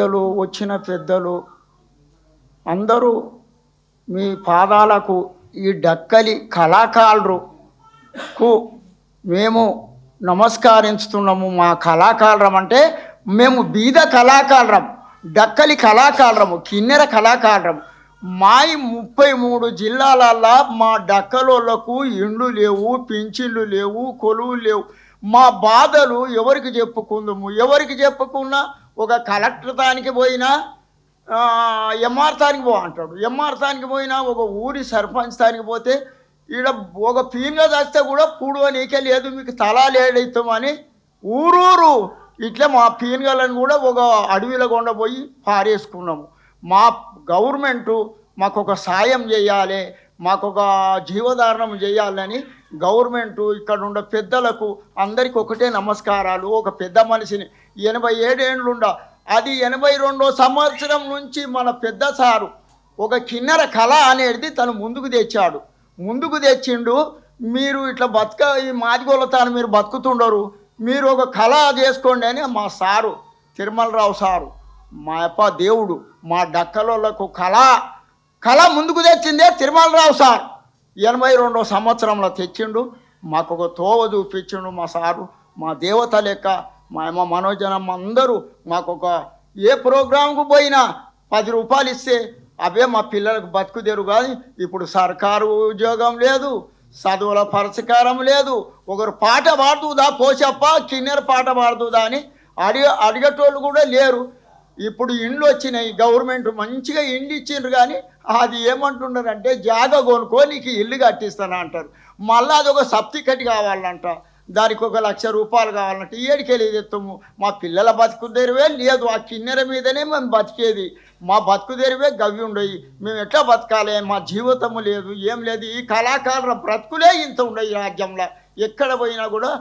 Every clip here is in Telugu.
పెద్దలు వచ్చిన పెద్దలు అందరూ మీ పాదాలకు ఈ డక్కలి కళాకారులకు మేము నమస్కరించుతున్నాము మా కళాకారం అంటే మేము బీద కళాకారం డక్కలి కళాకారము కిన్నెర కళాకారం మా ముప్పై మూడు జిల్లాలల్లా మా డక్కలోళ్ళకు ఇండ్లు లేవు పింఛన్లు లేవు కొలువు లేవు. మా బాధలు ఎవరికి చెప్పుకుందాము? ఎవరికి చెప్పుకున్నా ఒక కలెక్టర్ దానికి పోయినా ఎంఆర్తానికి పో అంటాడు. పోయినా ఒక ఊరి సర్పంచ్ తానికి పోతే ఈడ ఒక పీన్గా చస్తే కూడా పూడు నీకే లేదు మీకు తలా లేడైతామని ఊరూరు ఇట్లా మా పీన్గలను కూడా ఒక అడవిలో గుండా పోయి పారేసుకున్నాము. మా గవర్నమెంటు మాకు ఒక సాయం చేయాలి మాకు ఒక జీవధారణం చేయాలని గవర్నమెంటు ఇక్కడ ఉన్న పెద్దలకు అందరికి ఒకటే నమస్కారాలు. ఒక పెద్ద మనిషిని ఎనభై ఏడేండ్లుండ. అది ఎనభై రెండో సంవత్సరం నుంచి మన పెద్ద సారు ఒక కిన్నెర కళ అనేది తను ముందుకు తెచ్చాడు. ముందుకు తెచ్చిండు మీరు ఇట్లా బతక ఈ మాదిగోలతాను మీరు బతుకుతుండరు మీరు ఒక కళ చేసుకోండి అని మా సారు తిరుమలరావు సారు మా అప్ప దేవుడు మా డక్కలోళ్ళకు కళ కళ ముందుకు తెచ్చిందే తిరుమలరావు సార్. ఎనభై రెండో సంవత్సరంలో తెచ్చిండు మాకు ఒక తోవ చూపించిండు మా సారు మా దేవత లెక్క మా అమ్మ మనోజనమ్మ అందరూ మాకు ఒక ఏ ప్రోగ్రాంకు పోయినా పది రూపాయలు ఇస్తే అవే మా పిల్లలకు బతుకుదేరు కానీ ఇప్పుడు సర్కారు ఉద్యోగం లేదు చదువుల పరిష్కారం లేదు ఒకరు పాట పాడుతుందా? పోసప్ప కిన్నెర పాట పాడుతుందా అని అడిగ అడిగేటోళ్ళు కూడా లేరు. ఇప్పుడు ఇండ్లు వచ్చినాయి గవర్నమెంట్ మంచిగా ఇండ్లు ఇచ్చిండ్రు కానీ అది ఏమంటున్నారంటే జాగ కొనుక్కో నీకు ఇల్లు కట్టిస్తాను అంటారు మళ్ళీ అది ఒక సబ్సిడీ కావాలంట. దానికి ఒక లక్ష రూపాయలు కావాలంటే ఏడికెళ్ళి తెస్తాము మా పిల్లల బతుకు తెరివే లేదు ఆ కిన్నెర మీదనే మేము బతికేది. మా బతుకు తెరివే గవి ఉండయి. మేము ఎట్లా బతకాలి? మా జీవితము లేదు ఏం లేదు. ఈ కళాకారుల బ్రతుకులే ఇంత ఉండయి ఈ రాజ్యంలో. ఎక్కడ పోయినా కూడా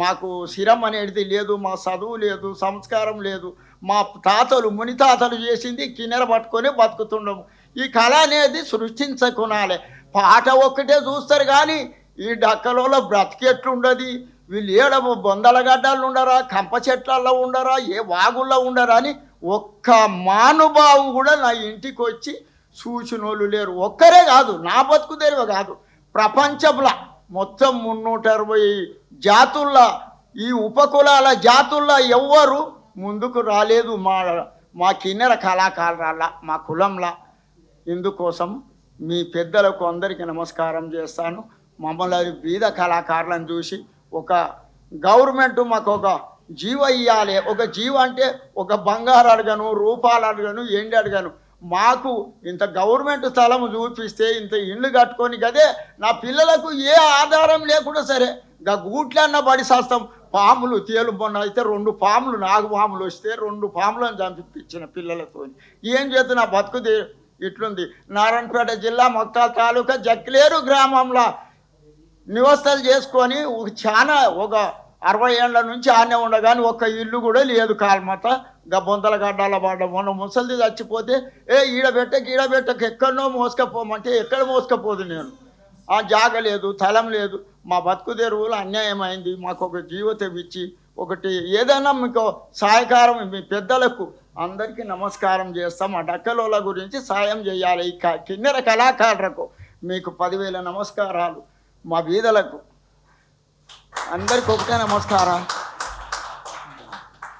మాకు శిరం అనేది లేదు మా చదువు లేదు సంస్కారం లేదు. మా తాతలు ముని తాతలు చేసింది కిన్నెర పట్టుకొని బతుకుతుండము. ఈ కళ అనేది సృష్టించుకోనాలి. పాట ఒక్కటే చూస్తారు కానీ ఈ డక్కలలో బ్రతికెట్లుండదు. వీళ్ళు ఏడ బొందల గడ్డలు ఉండరా కంప చెట్లలో ఉండరా ఏ వాగుల్లో ఉండరా అని ఒక్క మానుభావు కూడా నా ఇంటికి వచ్చి సూచనలు లేరు. ఒక్కరే కాదు నా బతుకు తెరివ కాదు. ప్రపంచంలో మొత్తం మున్నూట అరవై జాతుల్లో ఈ ఉపకులాల జాతుల్లో ఎవ్వరు ముందుకు రాలేదు మా మా కిన్నెర కళాకారుల మా కులంలా. ఇందుకోసం మీ పెద్దలకు అందరికీ నమస్కారం చేస్తాను. మమ్మల్ని బీద కళాకారులను చూసి ఒక గవర్నమెంట్ మాకు ఒక జీవ ఇవ్వాలి ఒక జీవ అంటే ఒక బంగారు అడగను రూపాలు అడగను ఎండి అడగను. మాకు ఇంత గవర్నమెంట్ స్థలం చూపిస్తే ఇంత ఇల్లు కట్టుకొని కదే నా పిల్లలకు ఏ ఆధారం లేకుండా సరే గా గూట్లన్న పడి శాస్త్రం పాములు తేలు మొన్న అయితే రెండు పాములు నాగు పాములు వస్తే రెండు పాములను చంపించిన పిల్లలతో. ఏం చేస్తే నా బతుకు ఇట్లుంది. నారాయణపేట జిల్లా మొత్తాల తాలూకా జక్లేరు గ్రామంలో నివసాలు చేసుకొని చాలా ఒక అరవై ఏళ్ళ నుంచి ఆనే ఉండగాని ఒక్క ఇల్లు కూడా లేదు కాల్మత. గబ్బొంతల గడ్డాల పడ్డ మొన్న ముసలిది చచ్చిపోతే ఏ ఈడ ఈడబెట్టక ఎక్కడనో మోసుకపోమంటే ఎక్కడ మోసుకపోదు నేను. ఆ జాగ లేదు స్థలం లేదు. మా బతుకు తెరువులు అన్యాయం అయింది. మాకు ఒక జీవితం ఇచ్చి ఒకటి ఏదైనా మీకు సహాయకారం మీ పెద్దలకు అందరికీ నమస్కారం చేస్తాం. ఆ డక్కలోల గురించి సాయం చేయాలి. ఈ కిన్నెర కళాకారులకు మీకు పదివేల నమస్కారాలు. మా బీదలకు అందరికి ఒకటే నమస్కారం.